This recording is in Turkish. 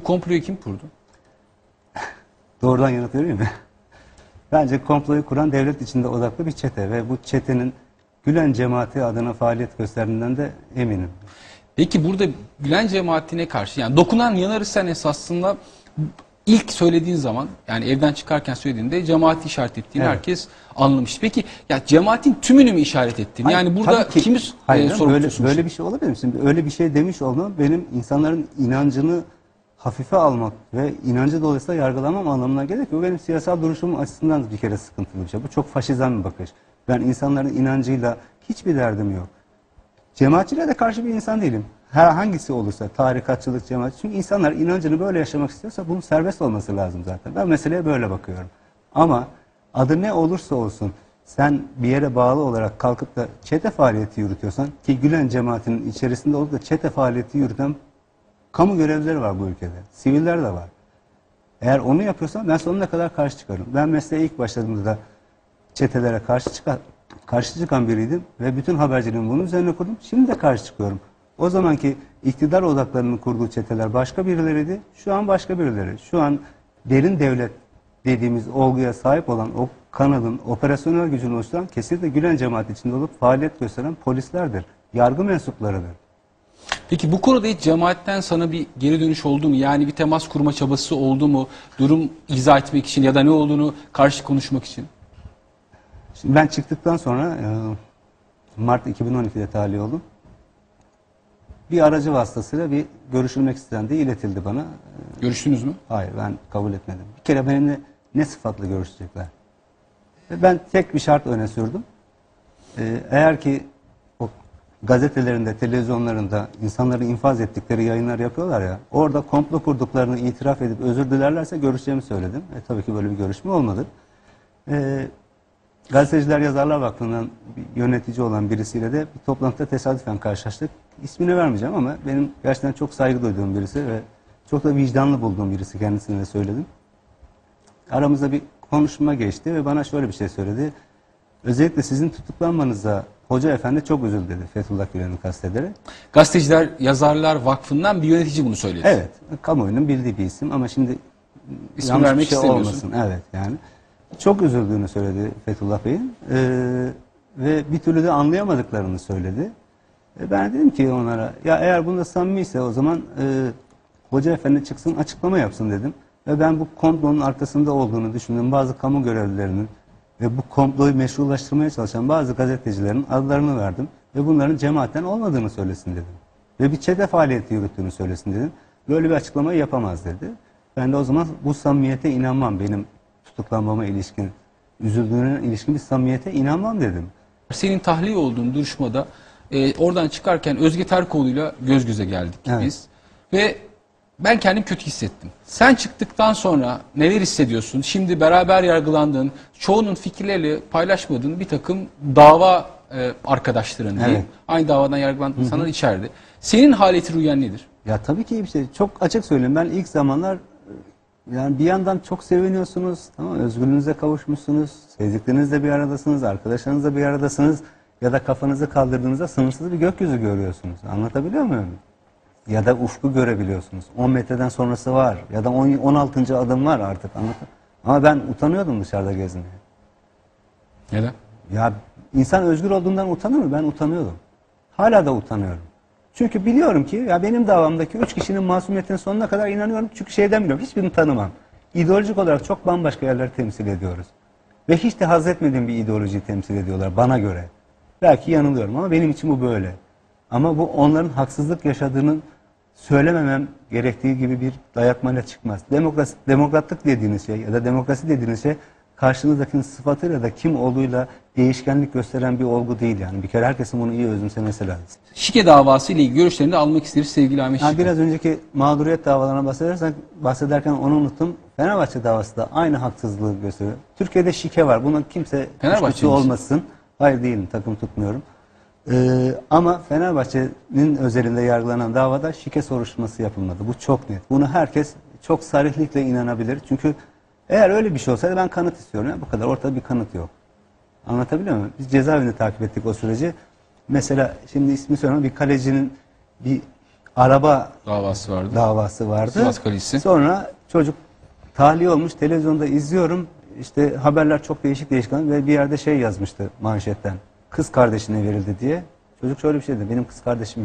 Bu komployu kim kurdu? Doğrudan yanıt vereyim mi? Bence komployu kuran devlet içinde odaklı bir çete ve bu çetenin Gülen cemaati adına faaliyet gösterdiğinden de eminim. Peki burada Gülen cemaatine karşı yani dokunan yanarız sen esasında ilk söylediğin zaman yani evden çıkarken söylediğinde cemaati işaret ettiğini Evet. herkes anlamış. Peki ya cemaatin tümünü mü işaret ettin? Hayır, yani burada ki- kimi Hayır, e, sorumlu böyle, böyle bir şey olabilir mi? Şimdi öyle bir şey demiş olmam benim insanların inancını hafife almak ve inancı dolayısıyla yargılamam anlamına gelir ki bu benim siyasal duruşum açısından bir kere sıkıntılı bir şey. Bu çok faşizan bir bakış. Ben insanların inancıyla hiçbir derdim yok. Cemaatçiliğe de karşı bir insan değilim. Her hangisi olursa tarikatçılık, cemaat. Çünkü insanlar inancını böyle yaşamak istiyorsa bunun serbest olması lazım zaten. Ben meseleye böyle bakıyorum. Ama adı ne olursa olsun sen bir yere bağlı olarak kalkıp da çete faaliyeti yürütüyorsan ki Gülen cemaatinin içerisinde olup da çete faaliyeti yürüten kamu görevlileri var bu ülkede. Siviller de var. Eğer onu yapıyorsan ben sonuna kadar karşı çıkarım. Ben mesleğe ilk başladığımda da çetelere karşı çıkan, karşı çıkan biriydim ve bütün haberciliğimi bunun üzerine kurdum. Şimdi de karşı çıkıyorum. O zamanki iktidar odaklarının kurduğu çeteler başka birileriydi. Şu an başka birileri. Şu an derin devlet dediğimiz olguya sahip olan o kanadın operasyonel gücünü oluşturan kesinlikle Gülen cemaati içinde olup faaliyet gösteren polislerdir. Yargı mensuplarıdır. Peki bu konuda hiç cemaatten sana bir geri dönüş oldu mu? Yani bir temas kurma çabası oldu mu? Durum izah etmek için ya da ne olduğunu karşı konuşmak için? Şimdi ben çıktıktan sonra e, Mart 2012'de tahliye oldum. Bir aracı vasıtasıyla bir görüşülmek istendiği iletildi bana. E, Görüştünüz mü? Hayır ben kabul etmedim. Bir kere benimle ne sıfatla görüşecekler? Ve ben tek bir şart öne sürdüm. E, eğer ki gazetelerinde, televizyonlarında insanları infaz ettikleri yayınlar yapıyorlar ya, orada komplo kurduklarını itiraf edip özür dilerlerse görüşeceğimi söyledim. E, tabii ki böyle bir görüşme olmadı. E, Gazeteciler Yazarlar Vakfı'ndan yönetici olan birisiyle de bir toplantıda tesadüfen karşılaştık. İsmini vermeyeceğim ama benim gerçekten çok saygı duyduğum birisi ve çok da vicdanlı bulduğum birisi kendisine de söyledim. Aramızda bir konuşma geçti ve bana şöyle bir şey söyledi. Özellikle sizin tutuklanmanıza Hoca Efendi çok üzüldü dedi Fethullah Gülen'i kastederek. Gazeteciler Yazarlar Vakfı'ndan bir yönetici bunu söyledi. Evet, kamuoyunun bildiği bir isim ama şimdi İsmi yanlış vermek bir şey istemiyorsun. olmasın. Evet yani. Çok üzüldüğünü söyledi Fethullah Bey'in Ee, ve bir türlü de anlayamadıklarını söyledi. E, ben dedim ki onlara ya eğer bunda samimiyse o zaman e, Hoca Efendi çıksın açıklama yapsın dedim. Ve ben bu komplonun arkasında olduğunu düşündüğüm bazı kamu görevlilerinin ve bu komployu meşrulaştırmaya çalışan bazı gazetecilerin adlarını verdim. Ve bunların cemaatten olmadığını söylesin dedim. Ve bir çete faaliyeti yürüttüğünü söylesin dedim. Böyle bir açıklamayı yapamaz dedi. Ben de o zaman bu samimiyete inanmam benim tutuklanmama ilişkin, üzüldüğüne ilişkin bir samimiyete inanmam dedim. Senin tahliye olduğun duruşmada e, oradan çıkarken Özge Terkoğlu'yla göz göze geldik Evet. biz. Ve ben kendim kötü hissettim. Sen çıktıktan sonra neler hissediyorsun? Şimdi beraber yargılandığın, çoğunun fikirleriyle paylaşmadığın bir takım dava e, arkadaşların. Evet. Aynı davadan yargılandığın insanlar içeride. Senin haleti rüyan nedir? Ya tabii ki şey. Çok açık söyleyeyim. Ben ilk zamanlar e, yani bir yandan çok seviniyorsunuz. Tamam? Özgürlüğünüze kavuşmuşsunuz. Sevdiklerinizle bir aradasınız. Arkadaşlarınızla bir aradasınız. Ya da kafanızı kaldırdığınızda sınırsız bir gökyüzü görüyorsunuz. Anlatabiliyor muyum? Ya da ufku görebiliyorsunuz. 10 metreden sonrası var. Ya da 10, 16. adım var artık. Anlat Ama ben utanıyordum dışarıda gezmeye. Neden? Ya insan özgür olduğundan utanır mı? Ben utanıyordum. Hala da utanıyorum. Çünkü biliyorum ki ya benim davamdaki üç kişinin masumiyetine sonuna kadar inanıyorum. Çünkü şeyden biliyorum. Hiçbirini tanımam. İdeolojik olarak çok bambaşka yerleri temsil ediyoruz. Ve hiç de haz etmediğim bir ideolojiyi temsil ediyorlar bana göre. Belki yanılıyorum ama benim için bu böyle. Ama bu onların haksızlık yaşadığının söylememem gerektiği gibi bir dayatmayla çıkmaz. Demokrasi, demokratlık dediğiniz şey ya da demokrasi dediğiniz şey karşınızdakinin sıfatıyla da kim olduğuyla değişkenlik gösteren bir olgu değil yani. Bir kere herkesin bunu iyi özümsemesi lazım. Şike davası ile ilgili görüşlerini de almak isteriz sevgili Ahmet Şike. biraz önceki mağduriyet davalarına bahsedersen, bahsederken onu unuttum. Fenerbahçe davası da aynı haksızlığı gösteriyor. Türkiye'de şike var. Buna kimse Fenerbahçe olmasın. Hayır değilim. Takım tutmuyorum. Ee, ama Fenerbahçe'nin özelinde yargılanan davada şike soruşturması yapılmadı. Bu çok net. Bunu herkes çok sarihlikle inanabilir. Çünkü eğer öyle bir şey olsaydı ben kanıt istiyorum. Ya, bu kadar ortada bir kanıt yok. Anlatabiliyor muyum? Biz cezaevinde takip ettik o süreci. Mesela şimdi ismi söyleme bir kalecinin bir araba Davası vardı. davası vardı. Sivas Kalesi. Sonra çocuk tahliye olmuş. Televizyonda izliyorum. İşte haberler çok değişik değişik ve bir yerde şey yazmıştı manşetten. Kız kardeşine verildi diye. Çocuk şöyle bir şey dedi. Benim kız kardeşim yok.